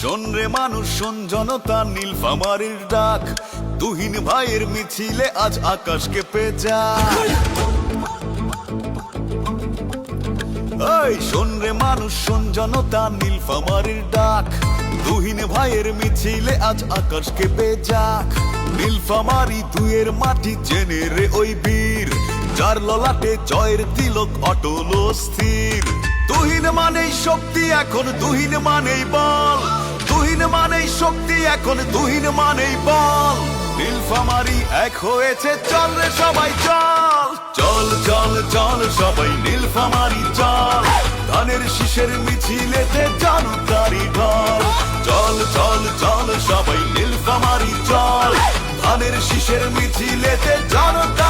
শোন রে মানুষ, শোন জনতা নীলফামারির ডাক। তুহিন ভাইয়ের মিছিলে আজ আকাশ কেঁপে যায় এই শোন রে মানুষ, শোন জনতা নীলফামারির ডাক। তুহিন ভাইয়ের মিছিলে আজ আকাশ কেঁপে যাক নীলফামারি দুয়ের মাটি জেনে রে ওই বীর। যার ললাটে জয়ের তিলক অটল স্থির। তুহিন মানেই শক্তি, এখন তুহিন মানেই বল। তুহিন মানেই শক্তি, এখন তুহিন মানেই বল। নীলফামারি এক হয়েছে, চল রে সবাই চল। চল চল চল, সবাই নীলফামারি চল। ধানের শীষের মিছিলেতে জনতারি ঢল। চল চল চল, সবাই নীলফামারি চল। ধানের শীষের মিছিলেতে জনতারি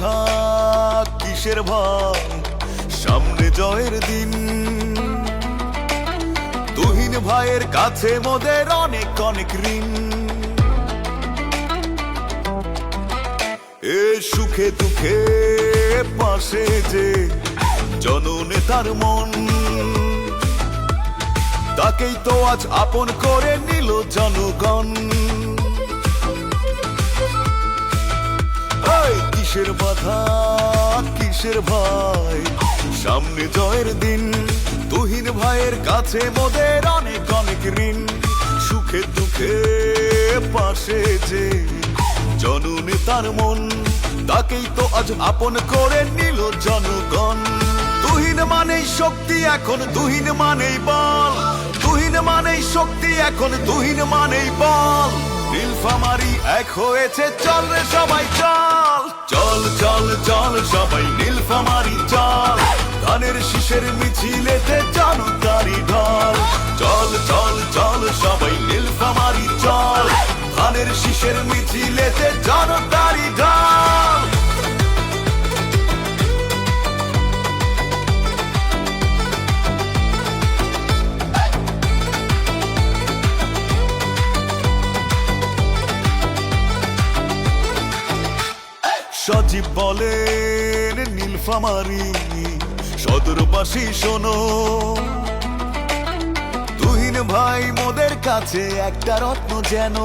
বাধা কিসের ভয়? সামনে জয়ের দিন। তুহিন ভাইয়ের কাছে মোদের অনেক অনেক ঋণ। এ সুখে দুঃখে পাশে যে জননেতার মন। তাকেই তো আজ আপন করে নিল জনগণ। কিসের বাধা, কিসের ভয়? সামনে জয়ের দিন, তুহিন ভাইয়ের কাছে মোদের অনেক অনেক ঋণ। সুখে দুঃখে পাশে যে জননেতার মন, তাকেই তো আজ আপন করে নিল জনগণ। তুহিন মানেই শক্তি, এখন তুহিন মানেই বল। তুহিন মানেই শক্তি, এখন তুহিন মানেই বল। নীলফামারি এক হয়েছে, চল রে সবাই, চল। ধানের শীষের মিছিলেতে জনতারি ঢল। চল চল চল, সবাই নীলফামারি চল। ধানের শীষের মিছিলেতে জনতারি ঢল। সজীব বলেন নীলফামারি সদরবাসী, শোনো। তুহিন ভাই, মোদের কাছে একটা রত্ন যেন।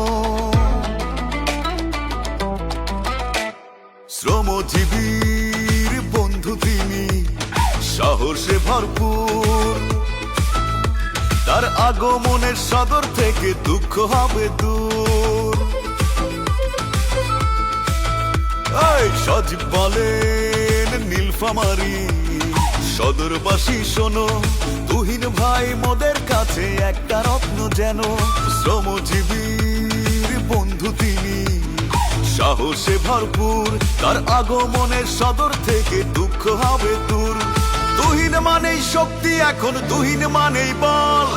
শ্রমজীবীর বন্ধু তিনি, সাহসে ভরপুর। তার আগমনের সদর থেকে দুঃখ হবে দূর। সজীব বলেন, নীলফামারি সদরবাসী, শোনো। তুহিন ভাই, মোদের কাছে একটা রত্ন যেন। শ্রমজীবীর বন্ধু তিনি। সাহসে ভরপুর, তার আগমনের সদর থেকে দুঃখ হবে দূর। তুহিন মানেই শক্তি, এখন তুহিন মানেই বল।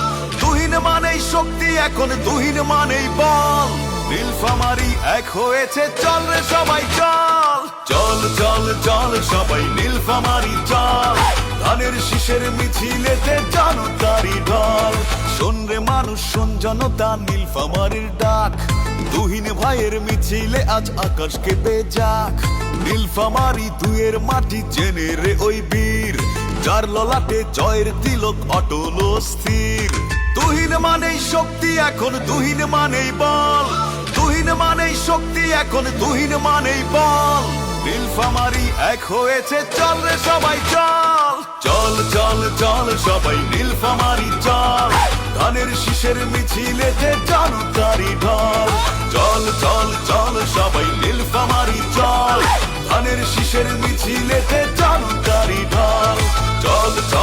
তুহিন মানেই শক্তি, এখন তুহিন মানেই বল। নীলফামারি এক হয়েছে, চল রে সবাই, চল। চল চল চল, সবাই নীলফামারি চল। ধানের শীষের মিছিলেতে জনতারি ঢল। শোন মানুষ, শোন জনতা নীলফামারির ডাক। তুহিন ভাইয়ের মিছিলে আজ আকাশ কেঁপে যাক। নীলফামারি দুয়ের মাটি জেনে রে ওই বীর। যার ললাটে জয়ের তিলক অটল স্থির। তুহিন মানেই শক্তি, এখন তুহিন মানেই বল। তুহিন মানেই শক্তি, এখন তুহিন মানেই বল। নীলফামারি এক হয়েছে, চল রে সবাই চল। চল চল চল, সবাই নীল ফামারি চল। ধানের শিশের শীষের মিছিলেতে জনতারি ঢল। চল চল চল, সবাই নীল ফামারি চল। ধানের শিশের শীষের মিছিলেতে জনতারি ঢল। চল চল